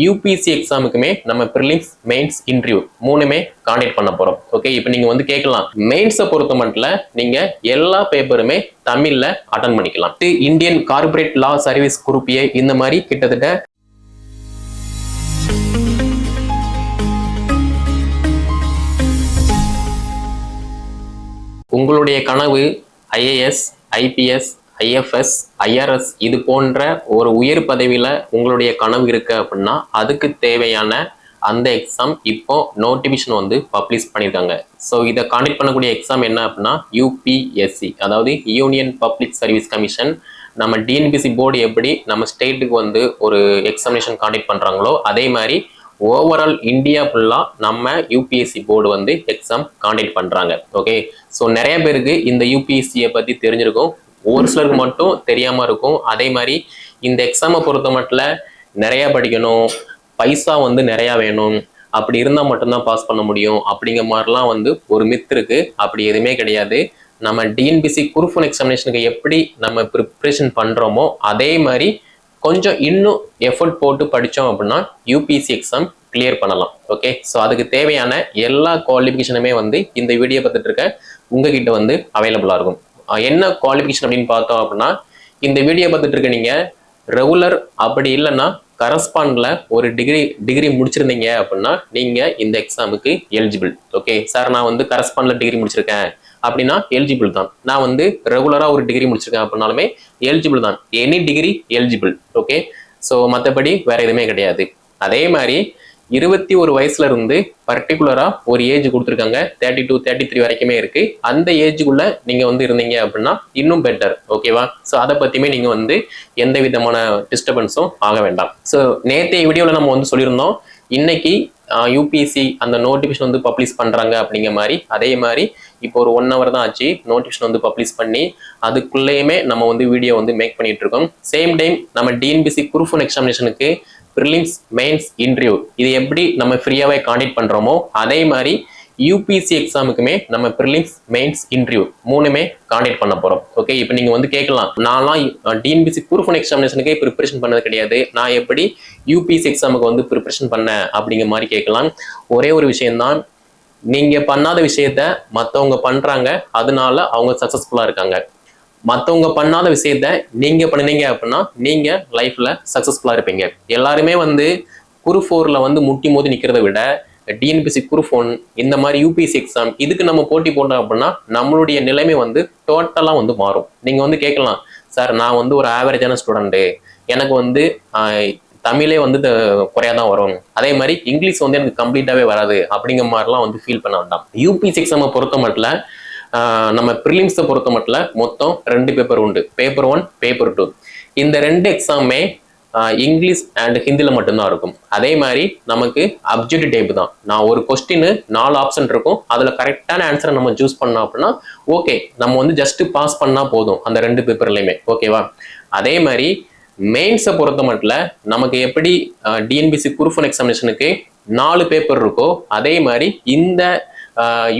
UPC எக்ஸாமுக்குமே நம்ம prelims mains interview மூணுமே காண்டக்ட் பண்ண போறோம். ஓகே இப்போ நீங்க வந்து கேட்கலாம். மெயின்ஸை பொறுத்த மட்டும் நீங்க எல்லா பேப்பருமே தமிழ்ல அட்டன் பண்ணிக்கலாம். Indian corporate law service group A இந்த மாதிரி கிட்டத்தட்ட உங்களுடைய கனவு ஐஏஎஸ் ஐபிஎஸ் ஐஎஃப்எஸ் ஐஆர்எஸ் இது போன்ற ஒரு உயர் பதவியில் உங்களுடைய கனவு இருக்குது அப்படின்னா அதுக்கு தேவையான அந்த எக்ஸாம் இப்போ நோட்டிஃபிகேஷன் வந்து பப்ளிஷ் பண்ணியிருக்காங்க ஸோ இதை காண்டக்ட் பண்ணக்கூடிய எக்ஸாம் என்ன அப்படின்னா யூபிஎஸ்சி அதாவது யூனியன் பப்ளிக் சர்வீஸ் கமிஷன் நம்ம டிஎன்பிசி போர்டு எப்படி நம்ம ஸ்டேட்டுக்கு வந்து ஒரு எக்ஸாமினேஷன் காண்டக்ட் பண்ணுறாங்களோ அதே மாதிரி ஓவரால் இந்தியா ஃபுல்லாக நம்ம யூபிஎஸ்சி போர்டு வந்து எக்ஸாம் காண்டக்ட் பண்ணுறாங்க ஓகே ஸோ நிறைய பேருக்கு இந்த யூபிஎஸ்சியை பற்றி தெரிஞ்சிருக்கும். ஒரு சிலருக்கு மட்டும் தெரியாமல் இருக்கும். அதே மாதிரி இந்த எக்ஸாமை பொறுத்த மட்டும் நிறையா படிக்கணும். பைசா வந்து நிறையா வேணும். அப்படி இருந்தால் மட்டும்தான் பாஸ் பண்ண முடியும். அப்படிங்கிற மாதிரிலாம் வந்து ஒரு மித் இருக்கு. அப்படி எதுவுமே கிடையாது. நம்ம டிஎன்பிசி குரூப் ஒன் எக்ஸாமினேஷனுக்கு எப்படி நம்ம ப்ரிப்ரேஷன் பண்ணுறோமோ அதே மாதிரி கொஞ்சம் இன்னும் எஃபர்ட் போட்டு படித்தோம் அப்படின்னா யூபிசி எக்ஸாம் கிளியர் பண்ணலாம். ஓகே ஸோ அதுக்கு தேவையான எல்லா குவாலிஃபிகேஷனுமே வந்து இந்த வீடியோ பார்த்துட்டு இருக்க. உங்ககிட்ட வந்து அவைலபிளாக இருக்கும். என்ன குவாலிஃபிகேஷன் அப்படின்னு பார்த்தோம் அப்படின்னா இந்த வீடியோ பார்த்துட்டு இருக்க நீங்கள் ரெகுலர் அப்படி இல்லைன்னா கரஸ்பாண்டில் ஒரு டிகிரி டிகிரி முடிச்சிருந்தீங்க அப்படின்னா நீங்கள் இந்த எக்ஸாமுக்கு எலிஜிபிள் ஓகே சார் நான் வந்து கரஸ்பாண்டில் டிகிரி முடிச்சிருக்கேன். அப்படின்னா எலிஜிபிள் தான். நான் வந்து ரெகுலராக ஒரு டிகிரி முடிச்சிருக்கேன் அப்படின்னாலுமே எலிஜிபிள் தான். Any degree eligible okay so மற்றபடி வேறு எதுவுமே கிடையாது. அதே மாதிரி இருபத்தி ஒரு வயசுல இருந்து பர்டிகுலரா ஒரு ஏஜ் கொடுத்துருக்காங்க. தேர்ட்டி டூ தேர்ட்டி த்ரீ வரைக்குமே இருக்கு. அந்த ஏஜுக்குள்ள நீங்க வந்து இருந்தீங்க அப்படின்னா இன்னும் பெட்டர் ஓகேவா ஸோ அதை பத்தியுமே நீங்க வந்து எந்த விதமான டிஸ்டர்பன்ஸும் ஆக வேண்டாம். ஸோ நேற்றைய வீடியோவில் நம்ம வந்து சொல்லியிருந்தோம். இன்னைக்கு யூபிஎஸ்சி அந்த நோட்டிஃபிகேஷன் வந்து பப்ளிஷ் பண்றாங்க அப்படிங்கிற மாதிரி. அதே மாதிரி இப்போ ஒரு ஒன் ஹவர் தான் ஆச்சு. நோட்டிஃபிகேஷன் வந்து பப்ளிஷ் பண்ணி அதுக்குள்ளேயுமே நம்ம வந்து வீடியோ வந்து மேக் பண்ணிட்டு இருக்கோம். சேம் டைம் நம்ம டிஎன்பிசி குரூஃப் ஒன் எக்ஸாமினேஷனுக்கு ப்ரிலிம்ஸ் மெயின்ஸ் இன்டர்வியூ இது எப்படி நம்ம ஃப்ரீயாகவே காண்டக்ட் பண்ணுறோமோ அதே மாதிரி யூபிசி எக்ஸாமுக்குமே நம்ம ப்ரிலிம்ஸ் மெயின்ஸ் இன்டர்வியூ மூணுமே காண்டக்ட் பண்ண போகிறோம் ஓகே இப்போ நீங்கள் வந்து கேட்கலாம். நான்லாம் டிஎன்பிசி குரூப் ஒன் எக்ஸாமினேஷனுக்கே ப்ரிப்பரேஷன் பண்ணது கிடையாது. நான் எப்படி யூபிசி எக்ஸாமுக்கு வந்து ப்ரிப்பரேஷன் பண்ணேன் அப்படிங்கிற மாதிரி கேட்கலாம். ஒரே ஒரு விஷயம்தான் நீங்கள் பண்ணாத விஷயத்த மற்றவங்க பண்ணுறாங்க அதனால அவங்க சக்ஸஸ்ஃபுல்லாக இருக்காங்க. மற்றவங்க பண்ணாத விஷயத்த நீங்கள் பண்ணுனீங்க அப்படின்னா நீங்கள் லைஃப்பில் சக்ஸஸ்ஃபுல்லாக இருப்பீங்க. எல்லாருமே வந்து குரு ஃபோரில் வந்து முட்டி மோதி நிற்கிறத விட டிஎன்பிசி குரு ஃபோன் இந்த மாதிரி யூபிஎஸ்சி எக்ஸாம் இதுக்கு நம்ம போட்டி போட்டோம் அப்படின்னா நம்மளுடைய நிலைமை வந்து டோட்டலாக வந்து மாறும். நீங்கள் வந்து கேட்கலாம் சார் நான் வந்து ஒரு ஆவரேஜான ஸ்டூடெண்ட்டு எனக்கு வந்து தமிழே வந்து குறையாக தான் வரும். அதே மாதிரி இங்கிலீஷ் வந்து எனக்கு கம்ப்ளீட்டாகவே வராது. அப்படிங்கிற மாதிரிலாம் வந்து ஃபீல் பண்ண வேண்டாம். யூபிஎஸ்சி எக்ஸாமை பொறுத்த மட்டும் நம்ம ப்ரிலிம்ஸை பொறுத்த மட்டும் மொத்தம் ரெண்டு பேப்பர் உண்டு. பேப்பர் ஒன் பேப்பர் டூ இந்த ரெண்டு எக்ஸாமே இங்கிலீஷ் அண்ட் ஹிந்தியில் மட்டும்தான் இருக்கும். அதே மாதிரி நமக்கு அப்ஜெக்ட் டைப் தான். நான் ஒரு கொஸ்டின் நாலு ஆப்ஷன் இருக்கும். அதில் கரெக்டான ஆன்சரை நம்ம சூஸ் பண்ணோம் அப்படின்னா ஓகே நம்ம வந்து ஜஸ்ட் பாஸ் பண்ணால் போதும் அந்த ரெண்டு பேப்பர்லையுமே ஓகேவா அதே மாதிரி மெயின்ஸை பொறுத்த மட்டும் நமக்கு எப்படி டிஎன்பிசி குரூஃப் ஒன் எக்ஸாமினேஷனுக்கு நாலு பேப்பர் இருக்கோ அதே மாதிரி இந்த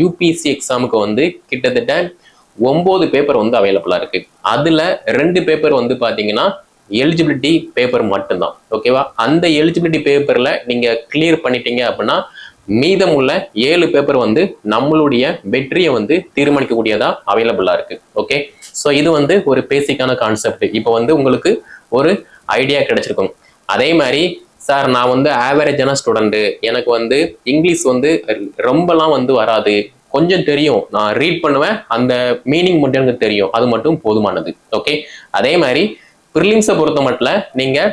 யூபிஎஸ்சி எக்ஸாமுக்கு வந்து கிட்டத்தட்ட ஒம்பது பேப்பர் வந்து அவைலபிளாக இருக்குது அதில் ரெண்டு பேப்பர் வந்து பார்த்தீங்கன்னா எலிஜிபிலிட்டி பேப்பர் மட்டும்தான். ஓகேவா அந்த எலிஜிபிலிட்டி பேப்பரில் நீங்கள் கிளியர் பண்ணிட்டீங்க அப்படின்னா மீதமுள்ள ஏழு பேப்பர் வந்து நம்மளுடைய வெற்றியை வந்து தீர்மானிக்கக்கூடியதாக அவைலபிளாக இருக்குது ஓகே ஸோ இது வந்து ஒரு பேசிக்கான கான்செப்ட் இப்போ வந்து உங்களுக்கு ஒரு ஐடியா கிடைச்சிருக்கும். அதே மாதிரி சார் நான் வந்து ஆவரேஜான ஸ்டூடெண்ட்டு எனக்கு வந்து இங்கிலீஷ் வந்து ரொம்பலாம் வந்து வராது. கொஞ்சம் தெரியும். நான் ரீட் பண்ணுவேன். அந்த மீனிங் மட்டும் எனக்கு தெரியும். அது மட்டும் போதுமானது. ஓகே அதே மாதிரி ப்ரிலிம்ஸை பொறுத்த மட்டும் நீங்கள்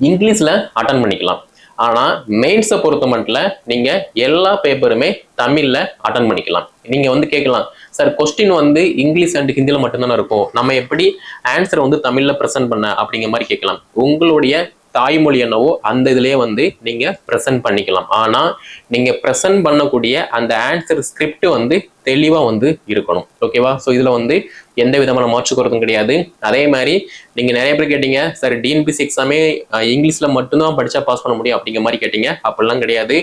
இங்கிலீஷில் அட்டன் பண்ணிக்கலாம். ஆனால் மெயின்ஸை பொறுத்த மட்டும் நீங்கள் எல்லா பேப்பருமே தமிழில் அட்டன் பண்ணிக்கலாம். நீங்கள் வந்து கேட்கலாம் சார் கொஸ்டின் வந்து இங்கிலீஷ் அண்ட் ஹிந்தியில் மட்டும்தானே இருக்கும்? நம்ம எப்படி ஆன்சர் வந்து தமிழில் ப்ரெசென்ட் பண்ண? அப்படிங்கிற மாதிரி கேட்கலாம் உங்களுடைய தாய்மொழி என்னவோ அந்த இதுலயே வந்து நீங்க ப்ரெசென்ட் பண்ணிக்கலாம். ஆனா நீங்க ப்ரெசென்ட் பண்ணக்கூடிய அந்த ஆன்சர் ஸ்கிரிப்ட் வந்து தெளிவா வந்து இருக்கணும். ஓகேவா ஸோ இதுல வந்து எந்த விதமான மாற்றுக்கிறதும் கிடையாது. அதே மாதிரி நீங்க நிறைய பேர் கேட்டீங்க சார் டிஎன்பிசி எக்ஸாமே இங்கிலீஷ்ல மட்டும்தான் படிச்சா பாஸ் பண்ண முடியும் அப்படிங்கிற மாதிரி கேட்டீங்க. அப்படிலாம் கிடையாது.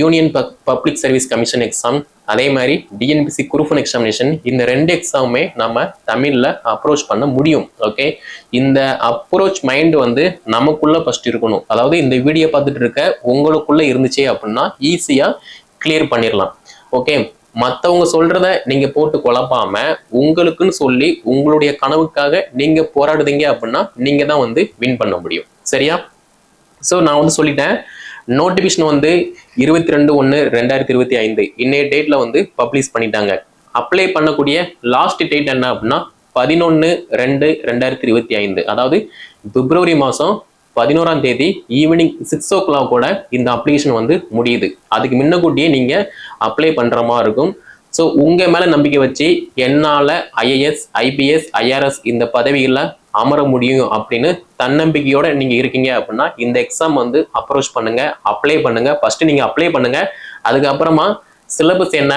Union public service commission exam அதே மாதிரி டிஎன்பிசி குரூஃபன் எக்ஸாமினேஷன் இந்த ரெண்டு எக்ஸாமுமே நம்ம தமிழில் அப்ரோச் பண்ண முடியும். ஓகே இந்த அப்ரோச் மைண்ட் வந்து நமக்குள்ள ஃபஸ்ட் இருக்கணும். அதாவது இந்த வீடியோ பார்த்துட்டு இருக்க உங்களுக்குள்ள இருந்துச்சு அப்படின்னா ஈஸியாக கிளியர் பண்ணிடலாம். ஓகே மற்றவங்க சொல்றத நீங்க போட்டு குழப்பாம உங்களுக்குன்னு சொல்லி உங்களுடைய கனவுக்காக நீங்க போராடுதீங்க அப்படின்னா நீங்க தான் வந்து வின் பண்ண முடியும். சரியா? ஸோ நான் வந்து சொல்லிட்டேன். நோட்டிஃபிகேஷன் வந்து இருபத்தி ரெண்டு ஒன்று ரெண்டாயிரத்தி இருபத்தி ஐந்து. இன்னைய டேட்டில் வந்து பப்ளிஷ் பண்ணிட்டாங்க. அப்ளை பண்ணக்கூடிய லாஸ்ட் டேட் என்ன அப்படின்னா பதினொன்று ரெண்டு ரெண்டாயிரத்தி இருபத்தி ஐந்து. அதாவது பிப்ரவரி மாதம் பதினோராம் தேதி ஈவினிங் சிக்ஸ் ஓ கிளாக் கூட இந்த அப்ளிகேஷன் வந்து முடியுது. அதுக்கு முன்னக்கூட்டியே நீங்கள் அப்ளை பண்ணுற மாதிரி இருக்கும். ஸோ உங்கள் மேலே நம்பிக்கை வச்சு என்னால் ஐஏஎஸ் ஐபிஎஸ் ஐஆர்எஸ் இந்த பதவிகளில் அமர முடியும் அப்படின்னு தன்னம்பிக்கையோட நீங்கள் இருக்கீங்க அப்படின்னா இந்த எக்ஸாம் வந்து அப்ரோச் பண்ணுங்க அப்ளை பண்ணுங்க. ஃபர்ஸ்ட் நீங்கள் அப்ளை பண்ணுங்க. அதுக்கப்புறமா சிலபஸ் என்ன?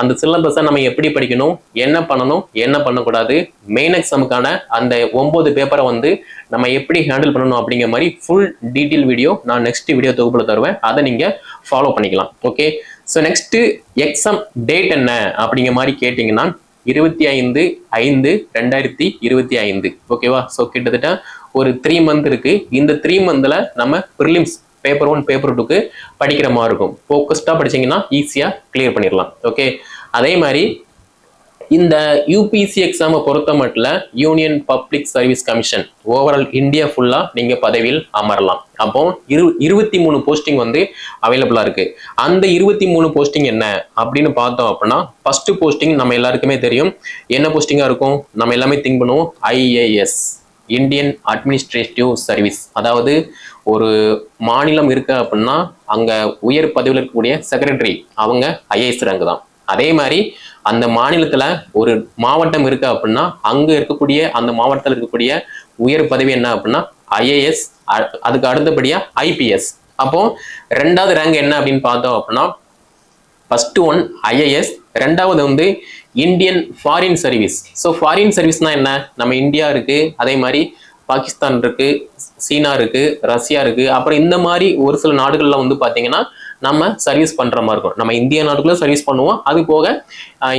அந்த சிலபஸை நம்ம எப்படி படிக்கணும்? என்ன பண்ணணும்? என்ன பண்ணக்கூடாது? மெயின் எக்ஸாமுக்கான அந்த ஒம்பது பேப்பரை வந்து நம்ம எப்படி ஹேண்டில் பண்ணணும் அப்படிங்கிற மாதிரி ஃபுல் டீட்டெயில் வீடியோ நான் நெக்ஸ்ட் வீடியோ தொகுப்பில் தருவேன். அதை நீங்கள் ஃபாலோ பண்ணிக்கலாம். Okay so next exam date என்ன? அப்படிங்கிற மாதிரி கேட்டிங்கன்னா இருபத்தி ஐந்து ஐந்து ரெண்டாயிரத்தி இருபத்தி ஐந்து. ஓகேவா ஸோ கிட்டத்தட்ட ஒரு த்ரீ மந்த் இருக்கு. இந்த த்ரீ மந்த்ல நம்ம ப்ரிலிம்ஸ் பேப்பர் ஒன் பேப்பர் டூக்கு படிக்கிற மாதிரி இருக்கும். ஃபோக்கஸ்டாக படிச்சீங்கன்னா ஈஸியாக கிளியர் பண்ணிடலாம். ஓகே அதே மாதிரி இந்த யூபிசி எக்ஸாமை பொறுத்த மட்டும் union public service commission overall India ஃபுல்லாக நீங்கள் பதவியில் அமரலாம். அப்போ இரு இருபத்தி மூணு போஸ்டிங் வந்து அவைலபிளாக இருக்கு. அந்த இருபத்தி மூணு போஸ்டிங் என்ன அப்படின்னு பார்த்தோம் அப்படின்னா ஃபர்ஸ்ட் போஸ்டிங் நம்ம எல்லாருக்குமே தெரியும். என்ன போஸ்டிங்காக இருக்கும்? நம்ம எல்லாமே திங்க் பண்ணுவோம். ஐஏஎஸ் இந்தியன் அட்மினிஸ்ட்ரேட்டிவ் சர்வீஸ் அதாவது ஒரு மாநிலம் இருக்கு அப்படின்னா அங்கே உயர் பதவியில் இருக்கக்கூடிய செக்ரட்டரி அவங்க ஐஏஎஸ் ரேங்க் தான். அதே மாதிரி அந்த மாநிலத்துல ஒரு மாவட்டம் இருக்கு அப்படின்னா அங்க இருக்கக்கூடிய அந்த மாவட்டத்தில் இருக்கக்கூடிய உயர் பதவி என்ன அப்படின்னா ஐஏஎஸ் அதுக்கு அடுத்தபடியா ஐபிஎஸ் அப்போ ரெண்டாவது ரேங்க் என்ன அப்படின்னு பார்த்தோம் அப்படின்னா ஃபர்ஸ்ட் ஒன் ஐஏஎஸ் ரெண்டாவது வந்து Indian foreign service so foreign சர்வீஸ்னா என்ன? நம்ம இந்தியா இருக்கு அதே மாதிரி பாகிஸ்தான் இருக்கு சீனா இருக்கு ரஷ்யா இருக்கு அப்புறம் இந்த மாதிரி ஒரு சில நாடுகள்ல வந்து பாத்தீங்கன்னா நம்ம சர்வீஸ் பண்ணுற மாதிரி இருக்கும். நம்ம இந்திய நாட்டுக்குள்ளே சர்வீஸ் பண்ணுவோம். அது போக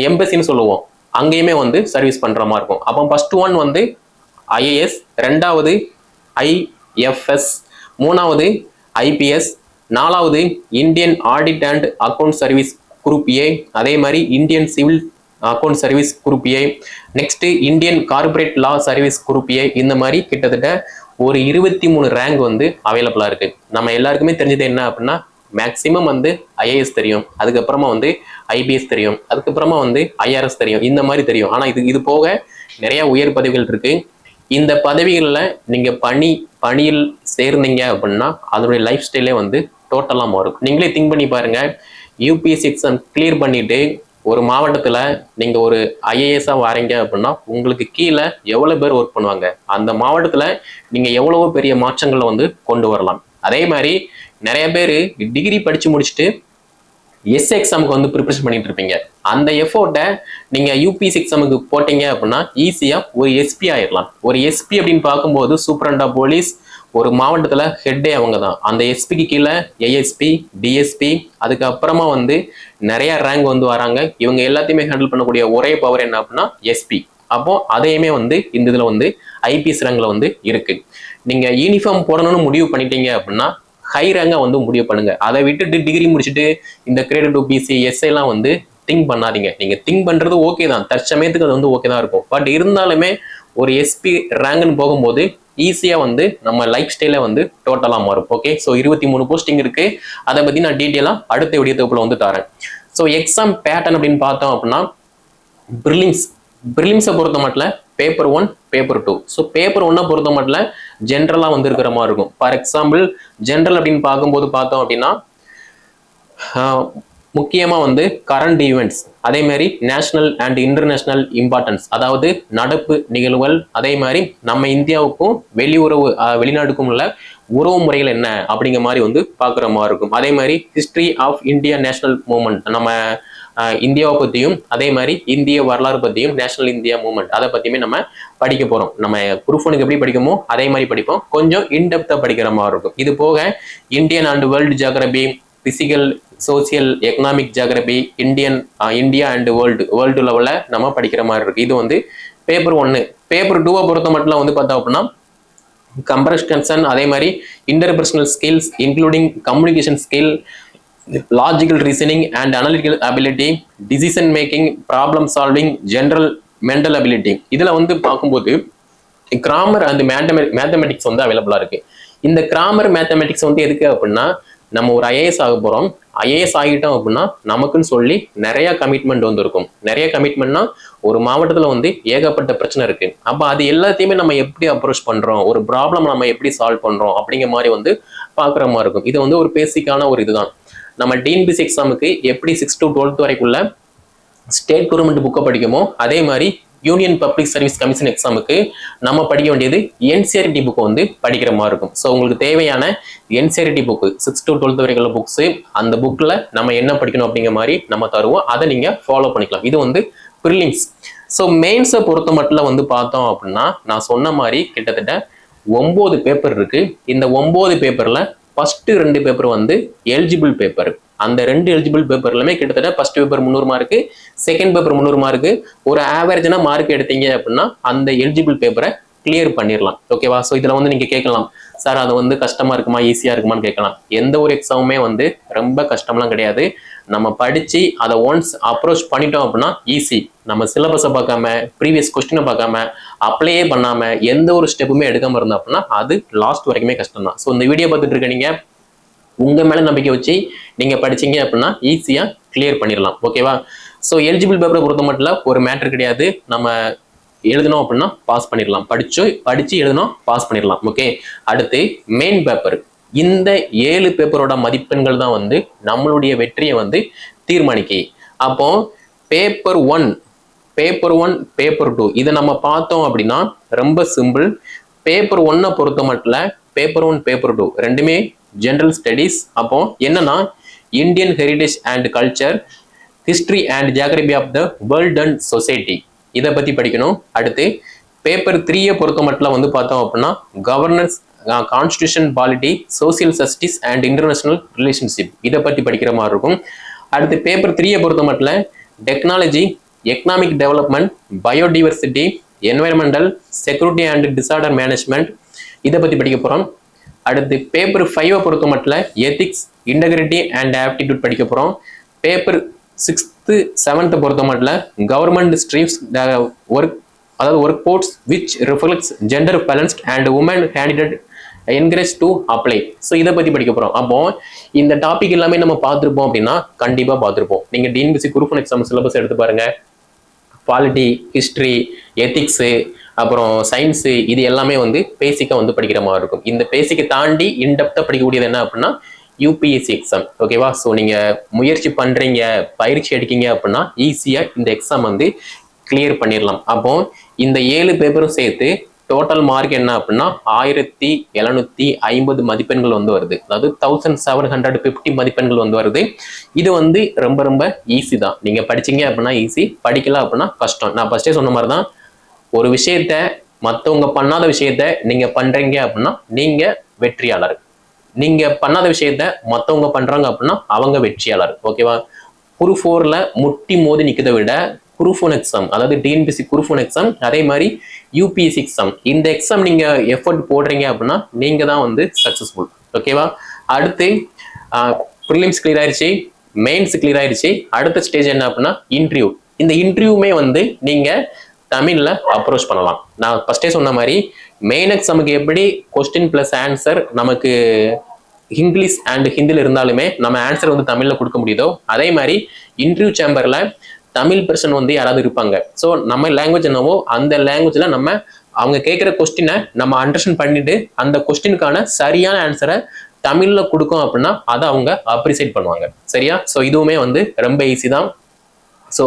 எம்பசின்னு சொல்லுவோம். அங்கேயுமே வந்து சர்வீஸ் பண்ணுற மாதிரி இருக்கும். அப்போ ஃபர்ஸ்ட் ஒன் வந்து ஐஏஎஸ் ரெண்டாவது ஐஎஃப்எஸ் மூணாவது ஐபிஎஸ் நாலாவது Indian audit and account service group A அதே மாதிரி Indian civil account service group A Indian corporate law service group A இந்த மாதிரி கிட்டத்தட்ட ஒரு இருபத்தி மூணு ரேங்க் வந்து அவைலபிளாக இருக்குது நம்ம எல்லாருக்குமே தெரிஞ்சது என்ன அப்படின்னா மேக்சிமம் வந்து ஐஏஎஸ் தெரியும். அதுக்கப்புறமா வந்து ஐபிஎஸ் தெரியும். அதுக்கப்புறமா வந்து ஐஆர்எஸ் தெரியும். இந்த மாதிரி தெரியும். ஆனால் இது இது போக நிறைய உயர் பதவிகள் இருக்கு. இந்த பதவிகளில் நீங்கள் பணி பணியில் சேர்ந்தீங்க அப்படின்னா அதனுடைய லைஃப் ஸ்டைலே வந்து டோட்டலாக மாறும். நீங்களே திங்க் பண்ணி பாருங்க. யூபிஎஸ்சி எக்ஸாம் கிளியர் பண்ணிட்டு ஒரு மாவட்டத்தில் நீங்கள் ஒரு ஐஏஎஸ்ஸாக வரீங்க அப்படின்னா உங்களுக்கு கீழே எவ்வளோ பேர் ஒர்க் பண்ணுவாங்க? அந்த மாவட்டத்தில் நீங்கள் எவ்வளவோ பெரிய மாற்றங்களை வந்து கொண்டு வரலாம். அதே மாதிரி நிறைய பேர் டிகிரி படித்து முடிச்சுட்டு எஸ் எக்ஸாமுக்கு வந்து ப்ரிப்பரேஷன் பண்ணிட்டு இருப்பீங்க. அந்த எஃபோர்ட்டை நீங்கள் யூபிஎஸ் எக்ஸாமுக்கு போட்டீங்க அப்படின்னா ஈஸியாக ஒரு எஸ்பி ஆயிடலாம் ஒரு எஸ்பி அப்படின்னு பார்க்கும்போது சூப்பரண்டா போலீஸ் ஒரு மாவட்டத்தில் ஹெட்டே அவங்க தான் அந்த எஸ்பிக்கு கீழே ஏஎஸ்பி டிஎஸ்பி அதுக்கப்புறமா வந்து நிறைய ரேங்க் வந்து வராங்க. இவங்க எல்லாத்தையுமே ஹேண்டில் பண்ணக்கூடிய ஒரே பவர் என்ன அப்படின்னா எஸ்பி அப்போ அதையுமே வந்து இந்த இதில் வந்து ஐபிஎஸ் ரேங்கில் வந்து இருக்கு. நீங்கள் யூனிஃபார்ம் போடணும்னு முடிவு பண்ணிட்டீங்க அப்படின்னா ஹை ரேங்காக வந்து முடிவு பண்ணுங்க. அதை விட்டுட்டு டிகிரி முடிச்சுட்டு இந்த கிரேட் டூ பிசி எஸ்ஐலாம் வந்து திங்க் பண்ணாதீங்க. நீங்க திங்க் பண்றது ஓகே தான். தற்சமயத்துக்கு அது வந்து ஓகே தான் இருக்கும். பட் இருந்தாலுமே ஒரு எஸ்பி ரேங்க்னு போகும்போது ஈஸியாக வந்து நம்ம லைஃப் ஸ்டைல வந்து டோட்டலாக மாறும். ஓகே ஸோ இருபத்தி மூணு போஸ்டிங் இருக்கு. அதை பற்றி நான் டீட்டெயிலாக அடுத்த வீடியோ வந்து தரேன். ஸோ எக்ஸாம் பேட்டர்ன் அப்படின்னு பார்த்தோம் அப்படின்னா பிரிலிம்ஸ் பிரிலிம்ஸை பொறுத்த மட்டும் paper one paper two so paper ஒன்னை பொறுத்த மட்டும் ஜென்ரலாக வந்துருக்கிற மாதிரி இருக்கும். ஃபார் எக்ஸாம்பிள் ஜென்ரல் அப்படின்னு பார்க்கும்போது பார்த்தோம் அப்படின்னா முக்கியமாக வந்து கரண்ட் ஈவெண்ட்ஸ் அதே மாதிரி நேஷனல் அண்ட் இன்டர்நேஷ்னல் இம்பார்ட்டன்ஸ் அதாவது நடப்பு நிகழ்வுகள் அதே மாதிரி நம்ம இந்தியாவுக்கும் வெளியுறவு வெளிநாடுக்கும் வெளிநாட்டுக்கும் உள்ள உறவு முறைகள் என்ன அப்படிங்கிற மாதிரி வந்து பார்க்குற மாதிரி இருக்கும். அதே மாதிரி history of India national movement நம்ம இந்தியாவை பற்றியும் அதே மாதிரி இந்திய வரலாறு பற்றியும் நேஷனல் இந்தியா மூமெண்ட் அதை பற்றியுமே நம்ம படிக்க போகிறோம் நம்ம குரூப் ஒனுக்கு எப்படி படிக்குமோ அதே மாதிரி படிப்போம். கொஞ்சம் இன்டெப்த்தாக படிக்கிற மாதிரி இருக்கும். இது போக Indian and world geography physical social economic geography Indian India and world world லெவலில் நம்ம படிக்கிற மாதிரி இருக்கு. இது வந்து பேப்பர் ஒன்று பேப்பர் டூவை பொறுத்த மட்டும் வந்து பார்த்தோம் அப்படின்னா கம்பரஸ்கன்சன் அதே மாதிரி interpersonal skills including communication skill logical reasoning and analytical ability decision making problem solving general mental ability இதில் வந்து பார்க்கும்போது கிராமர் அண்ட் மேத்தமெ மேத்தமெட்டிக்ஸ் வந்து அவைலபிளாக இருக்குது இந்த கிராமர் மேத்தமெட்டிக்ஸ் வந்து எதுக்கு அப்படின்னா நம்ம ஒரு ஐஏஎஸ் ஆக போகிறோம் ஐஏஎஸ் ஆகிட்டோம் அப்படின்னா நமக்குன்னு சொல்லி நிறைய கமிட்மெண்ட் வந்து இருக்கும். நிறைய கமிட்மெண்ட்னா ஒரு மாவட்டத்தில் வந்து ஏகப்பட்ட பிரச்சனை இருக்கு. அப்போ அது எல்லாத்தையுமே நம்ம எப்படி அப்ரோச் பண்ணுறோம் ஒரு ப்ராப்ளம் நம்ம எப்படி சால்வ் பண்ணுறோம் அப்படிங்கிற மாதிரி வந்து பார்க்குற மாதிரி இருக்கும். இது வந்து ஒரு பேசிக்கான ஒரு இதுதான். நம்ம டிஎன்பிசி எக்ஸாமுக்கு எப்படி சிக்ஸ் டு டுவெல்த் வரைக்குள்ள ஸ்டேட் கவர்மெண்ட் புக்கை படிக்குமோ அதே மாதிரி யூனியன் பப்ளிக் சர்வீஸ் கமிஷன் எக்ஸாமுக்கு நம்ம படிக்க வேண்டியது என்சிஆர்டி புக்கை வந்து படிக்கிற மாதிரி இருக்கும். ஸோ உங்களுக்கு தேவையான NCERT book six to twelfth வரைக்கும் உள்ள புக்ஸு அந்த புக்கில் நம்ம என்ன படிக்கணும் அப்படிங்கிற மாதிரி நம்ம தருவோம். அதை நீங்கள் ஃபாலோ பண்ணிக்கலாம். இது வந்து ப்ரிலிம்ஸ் ஸோ மெயின்ஸை பொறுத்த மட்டும் வந்து பார்த்தோம் அப்படின்னா நான் சொன்ன மாதிரி கிட்டத்தட்ட ஒம்பது பேப்பர் இருக்குது இந்த ஒம்பது பேப்பரில் ஃபஸ்ட்டு ரெண்டு பேப்பர் வந்து எலிஜிபிள் பேப்பர் அந்த ரெண்டு எலிஜிபிள் பேப்பர்லுமே கிட்டத்தட்ட ஃபஸ்ட் பேப்பர் முந்நூறு மார்க்கு செகண்ட் பேப்பர் முந்நூறு மார்க்கு ஒரு ஆவரேஜான மார்க் எடுத்தீங்க அப்படின்னா அந்த எலிஜிபிள் பேப்பரை கிளியர் பண்ணிடலாம் ஓகேவா ஸோ இதில் வந்து நீங்கள் கேட்கலாம். சார் அது வந்து கஷ்டமாக இருக்குமா? ஈஸியாக இருக்குமான்னு கேட்கலாம். எந்த ஒரு எக்ஸாமுமே வந்து ரொம்ப கஷ்டம்லாம் கிடையாது. நம்ம படித்து அதை ஒன்ஸ் அப்ரோச் பண்ணிட்டோம் அப்படின்னா ஈஸி நம்ம சிலபஸை பார்க்காம ப்ரீவியஸ் கொஸ்டினை பார்க்காம அப்ளையே பண்ணாமல் எந்த ஒரு ஸ்டெப்புமே எடுக்காமல் இருந்தோம் அப்படின்னா அது லாஸ்ட் வரைக்குமே கஷ்டம் தான் ஸோ இந்த வீடியோ பார்த்துட்டு இருக்க நீங்கள் உங்க மேல நம்பிக்கை வச்சு நீங்க படிச்சீங்க அப்படின்னா ஈஸியா கிளியர் பண்ணிடலாம். ஓகேவா ஸோ எலிஜிபிள் பேப்பரை பொறுத்த மட்டும் இல்ல, ஒரு மேட்டர் கிடையாது. நம்ம எழுதணும் அப்படின்னா பாஸ் பண்ணிடலாம். படிச்சு படிச்சு எழுதணும் பாஸ் பண்ணிடலாம். ஓகே அடுத்து மெயின் பேப்பர் இந்த ஏழு பேப்பரோட மதிப்பெண்கள் தான் வந்து நம்மளுடைய வெற்றியை வந்து தீர்மானிக்கி. அப்போ paper one paper one paper two இதை நம்ம பார்த்தோம் அப்படின்னா ரொம்ப சிம்பிள் பேப்பர் ஒன்னை பொறுத்த மட்டும் பேப்பர் ஒன் பேப்பர் டூ ரெண்டுமே ஜென்ரல் ஸ்டடீஸ் அப்போ என்னன்னா Indian heritage and culture history and geography of the world and society இதை பற்றி படிக்கணும். அடுத்து பேப்பர் த்ரீயை பொறுத்த மட்டும் வந்து பார்த்தோம் அப்படின்னா governance constitution polity social justice and international relationship இதை பற்றி படிக்கிற மாதிரி இருக்கும். அடுத்து பேப்பர் த்ரீயை பொறுத்த மட்டும் technology economic development biodiversity environmental security and disaster management இதை பற்றி படிக்க போகிறோம் அடுத்து பேப்பர் ஃபைவை பொறுத்த மட்டும் எத்திக்ஸ் இன்டகிரிட்டி அண்ட் ஆப்டிடியூட் படிக்க போகிறோம் பேப்பர் சிக்ஸ்த்து செவன்த்தை பொறுத்த மட்டும் கவர்மெண்ட் ஸ்ட்ரீம்ஸ் ஒர்க் அதாவது work force which reflects gender balanced and women candidate encourage to apply so இதை பற்றி படிக்க போகிறோம் அப்போ இந்த டாபிக் எல்லாமே நம்ம பார்த்துருப்போம் அப்படின்னா கண்டிப்பாக பார்த்துருப்போம். நீங்கள் டிஎன்பிசி குரூப் எக்ஸாம் சிலபஸ் எடுத்து பாருங்கள் பாலிட்டி ஹிஸ்ட்ரி எத்திக்ஸு அப்புறம் சயின்ஸு இது எல்லாமே வந்து பேசிக்காக வந்து படிக்கிற மாதிரி இருக்கும். இந்த பேசிக்கை தாண்டி இன்டெப்த்தாக படிக்கக்கூடியது என்ன அப்படின்னா யூபிஎஸ்சி எக்ஸாம் ஓகேவா ஸோ நீங்கள் முயற்சி பண்ணுறீங்க பயிற்சி எடுக்கீங்க அப்படின்னா ஈஸியாக இந்த எக்ஸாம் வந்து கிளியர் பண்ணிடலாம். அப்போ இந்த ஏழு பேப்பரும் சேர்த்து டோட்டல் மார்க் என்ன அப்படின்னா ஆயிரத்தி எழுநூத்தி ஐம்பது மதிப்பெண்கள் வந்து வருது. அதாவது தௌசண்ட் செவன் ஹண்ட்ரட் ஃபிஃப்டி மதிப்பெண்கள் வந்து வருது. இது வந்து ரொம்ப ரொம்ப ஈஸி தான். நீங்க படிச்சீங்க அப்படின்னா ஈஸி படிக்கல அப்படின்னா கஷ்டம். நான் ஃபர்ஸ்டே சொன்ன மாதிரி தான் ஒரு விஷயத்த மற்றவங்க பண்ணாத விஷயத்த நீங்க பண்றீங்க அப்படின்னா நீங்க வெற்றியாளர். நீங்க பண்ணாத விஷயத்த மற்றவங்க பண்றாங்க அப்படின்னா அவங்க வெற்றியாளர். ஓகேவா குரு ஃபோரில் முட்டி மோதி நிற்கிறத விட குரூஃபோன் எக்ஸாம் அதாவது டிஎன்பிசி குரூஃபோன் எக்ஸாம் அதே மாதிரி யூபிஎஸ்சி எக்ஸாம் இந்த எக்ஸாம் நீங்கள் எஃபர்ட் போடுறீங்க அப்படின்னா நீங்கள் தான் வந்து சக்ஸஸ்ஃபுல் ஓகேவா அடுத்து ப்ரிலிம்ஸ் கிளியர் ஆயிடுச்சு மெயின்ஸ் கிளியர் ஆயிடுச்சு அடுத்த ஸ்டேஜ் என்ன அப்படின்னா இன்டர்வியூ இந்த இன்டர்வியூமே வந்து நீங்கள் தமிழில் அப்ரோச் பண்ணலாம். நான் ஃபஸ்ட்டே சொன்ன மாதிரி மெயின் எக்ஸாமுக்கு எப்படி கொஸ்டின் ப்ளஸ் ஆன்சர் நமக்கு இங்கிலீஷ் அண்ட் ஹிந்தியில் இருந்தாலுமே நம்ம ஆன்சர் வந்து தமிழில் கொடுக்க முடியுதோ அதே மாதிரி இன்டர்வியூ சேம்பரில் தமிழ் பர்சன் வந்து யாராவது இருப்பாங்க. ஸோ நம்ம லாங்குவேஜ் என்னவோ அந்த லாங்குவேஜில் நம்ம அவங்க கேட்குற கொஸ்டினை நம்ம அண்டர்ஸ்டாண்ட் பண்ணிட்டு அந்த கொஸ்டினுக்கான சரியான ஆன்சரை தமிழில் கொடுக்கும் அப்படின்னா அதை அவங்க அப்ரிசியேட் பண்ணுவாங்க. சரியா? ஸோ இதுவுமே வந்து ரொம்ப ஈஸி தான். ஸோ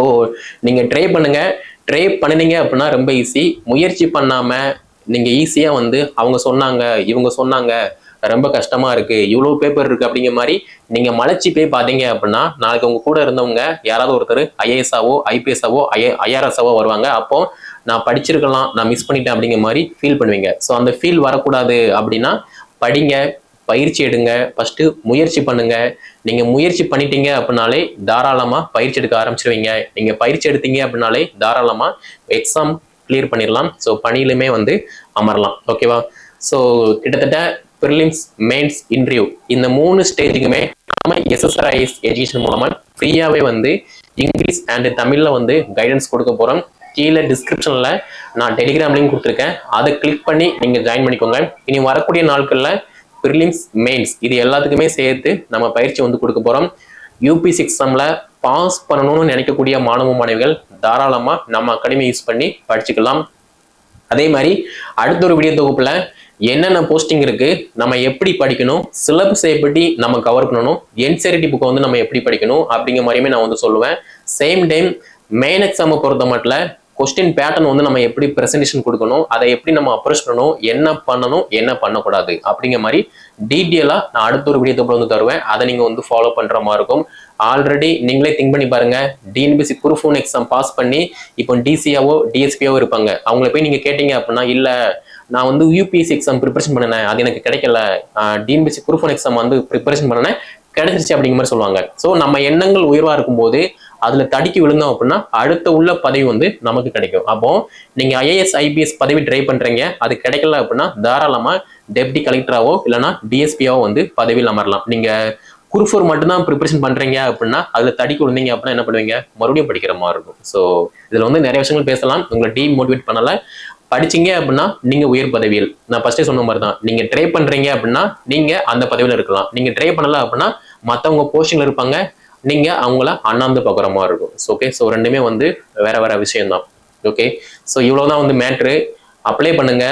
நீங்கள் ட்ரை பண்ணுங்க. ட்ரை பண்ணினீங்க அப்படின்னா ரொம்ப ஈஸி முயற்சி பண்ணாமல் நீங்கள் ஈஸியாக வந்து அவங்க சொன்னாங்க இவங்க சொன்னாங்க ரொம்ப கஷ்டமா இருக்கு. இவ்வளோ பேப்பர் இருக்கு அப்படிங்கிற மாதிரி நீங்க மலைச்சி போய் பார்த்தீங்க அப்படின்னா நாளைக்கு உங்க கூட இருந்தவங்க யாராவது ஒருத்தர் ஐஏஎஸ்ஆவோ ஐபிஎஸ்ஆவோ ஐஏ ஐஆர்எஸ்ஆவோ வருவாங்க. அப்போ நான் படிச்சிருக்கலாம் நான் மிஸ் பண்ணிட்டேன் அப்படிங்கிற மாதிரி ஃபீல் பண்ணுவீங்க. ஸோ அந்த ஃபீல் வரக்கூடாது அப்படின்னா படிங்க பயிற்சி எடுங்க ஃபர்ஸ்ட் முயற்சி பண்ணுங்க. நீங்க முயற்சி பண்ணிட்டீங்க அப்படின்னாலே தாராளமா பயிற்சி எடுக்க ஆரம்பிச்சிருவீங்க. நீங்க பயிற்சி எடுத்தீங்க அப்படின்னாலே தாராளமா எக்ஸாம் கிளியர் பண்ணிடலாம். ஸோ பணியிலுமே வந்து அமரலாம். ஓகேவா ஸோ கிட்டத்தட்ட ப்ரிலிம்ஸ் மெயின்ஸ் இன்டர்வியூ இந்த மூணு ஸ்டேஜுக்குமே நம்ம எஸ்எஸ்ஆர்ஐஎஸ் எஜுகேஷன் மூலமாக ஃப்ரீயாகவே வந்து இங்கிலீஷ் அண்ட் தமிழில் வந்து கைடன்ஸ் கொடுக்க போகிறோம் கீழே டிஸ்கிரிப்ஷனில் நான் டெலிகிராம் லிங்க் கொடுத்துருக்கேன். அதை கிளிக் பண்ணி நீங்கள் ஜாயின் பண்ணிக்கோங்க. இனி வரக்கூடிய நாட்களில் ப்ரிலிம்ஸ் மெயின்ஸ் இது எல்லாத்துக்குமே சேர்த்து நம்ம பயிற்சி வந்து கொடுக்க போகிறோம் யூபிசி எக்ஸாமில் பாஸ் பண்ணணும்னு நினைக்கக்கூடிய மாணவ மாணவிகள் தாராளமாக நம்ம அகாடமி யூஸ் பண்ணி படிச்சுக்கலாம். அதே மாதிரி அடுத்த ஒரு வீடியோ தொகுப்பில் என்னென்ன போஸ்டிங் இருக்கு நம்ம எப்படி படிக்கணும் சிலபஸ் எப்படி நம்ம கவர் பண்ணணும் என்சிஆர்டி புக்கை வந்து நம்ம எப்படி படிக்கணும் அப்படிங்கிற மாதிரியுமே நான் வந்து சொல்லுவேன். சேம் டைம் மெயின் எக்ஸாமை பொறுத்த மட்டும் கொஸ்டின் பேட்டர்ன் வந்து நம்ம எப்படி ப்ரெசன்டேஷன் கொடுக்கணும் அதை எப்படி நம்ம அப்ரோச் பண்ணணும் என்ன பண்ணணும் என்ன பண்ணக்கூடாது அப்படிங்கிற மாதிரி டீட்டெயிலாக நான் அடுத்த ஒரு வீடியோ வந்து தருவேன். அதை நீங்கள் வந்து ஃபாலோ பண்ணுற மாதிரி இருக்கும். ஆல்ரெடி நீங்களே திங்க் பண்ணி பாருங்க. TNPSC group one exam pass பண்ணி இப்போ டிசியாவோ டிஎஸ்பியாவோ இருப்பாங்க. அவங்கள போய் நீங்கள் கேட்டீங்க அப்படின்னா இல்லை நான் வந்து யூபிஎஸ்சி எக்ஸாம் ப்ரிப்பரேஷன் பண்ணினேன். அது எனக்கு கிடைக்கல. டிஎன்பிசி குரூப் ஒன் எக்ஸாம் வந்து ப்ரிப்பரேஷன் பண்ணினேன். கிடைச்சிருச்சு அப்படிங்கிற மாதிரி சொல்லுவாங்க. ஸோ நம்ம எண்ணங்கள் உயர்வாக இருக்கும்போது அதில் தடுக்கி விழுந்தோம் அப்படின்னா அடுத்த உள்ள பதவி வந்து நமக்கு கிடைக்கும். அப்போ நீங்கள் ஐஏஎஸ் ஐபிஎஸ் பதவி ட்ரை பண்ணுறீங்க அது கிடைக்கல அப்படின்னா தாராளமாக டெப்டி கலெக்டராவோ இல்லைன்னா டிஎஸ்பியாவோ வந்து பதவியில் அமரலாம். நீங்கள் குரூப் மட்டும்தான் ப்ரிப்பரேஷன் பண்ணுறீங்க அப்படின்னா அதில் தடிக்க விழுந்தீங்க அப்படின்னா என்ன பண்ணுவீங்க? மறுபடியும் படிக்கிற மாதிரி இருக்கும். ஸோ இதில் வந்து நிறைய விஷயங்கள் பேசலாம். உங்களை டீம் மோட்டிவேட் பண்ணலை. படிச்சீங்க அப்படின்னா நீங்க உயர் பதவியில். நான் ஃபர்ஸ்டே சொன்ன மாதிரி தான் நீங்க ட்ரை பண்றீங்க அப்படின்னா நீங்க அந்த பதவியில் இருக்கலாம். நீங்க ட்ரை பண்ணல அப்படின்னா மத்தவங்க போஸ்டிங்ல இருப்பாங்க. நீங்க அவங்கள அண்ணாந்து பார்க்குற மாதிரி இருக்கும். ஓகே ஸோ ரெண்டுமே வந்து வேற வேற விஷயம்தான். ஓகே ஸோ இவ்வளவுதான் வந்து மேட்ரு அப்ளை பண்ணுங்க.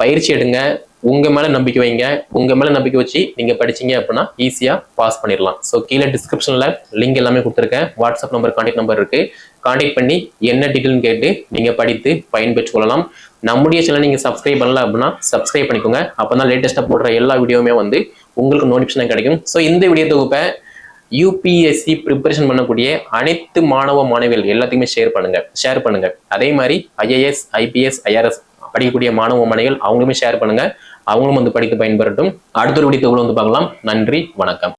பயிற்சி எடுங்க. உங்க மேல நம்பிக்கை வைங்க. உங்க மேல நம்பிக்கை வச்சு நீங்க படிச்சீங்க அப்படின்னா ஈஸியா பாஸ் பண்ணிடலாம். ஸோ கீழே டிஸ்கிரிப்ஷன்ல லிங்க் எல்லாமே கொடுத்துருக்கேன். வாட்ஸ்அப் நம்பர் கான்டாக்ட் நம்பர் இருக்கு. கான்டாக்ட் பண்ணி என்ன டீட்டெயில்னு கேட்டு நீங்க படித்து பயன்பெற்று கொள்ளலாம். நம்முடைய சேனல் நீங்க சப்ஸ்கிரைப் பண்ணல அப்படின்னா சப்ஸ்கிரைப் பண்ணிக்கோங்க. அப்பதான் லேட்டஸ்டா போடுற எல்லா வீடியோவுமே வந்து உங்களுக்கு நோட்டிஃபிகேஷன் கிடைக்கும். ஸோ இந்த வீடியோ தொகுப்பை யூபிஎஸ்சி ப்ரிப்பரேஷன் பண்ணக்கூடிய அனைத்து மாணவ மாணவிகள் எல்லாத்தையுமே ஷேர் பண்ணுங்க. ஷேர் பண்ணுங்க. அதே மாதிரி ஐஏஎஸ் ஐபிஎஸ் ஐஆர்எஸ் படிக்கக்கூடிய மாணவ மாணவிகள் அவங்களுமே ஷேர் பண்ணுங்க. அவங்களும் வந்து படித்து பயன்பெறட்டும். அடுத்த ஒரு வீடியோ வந்து பார்க்கலாம். நன்றி வணக்கம்.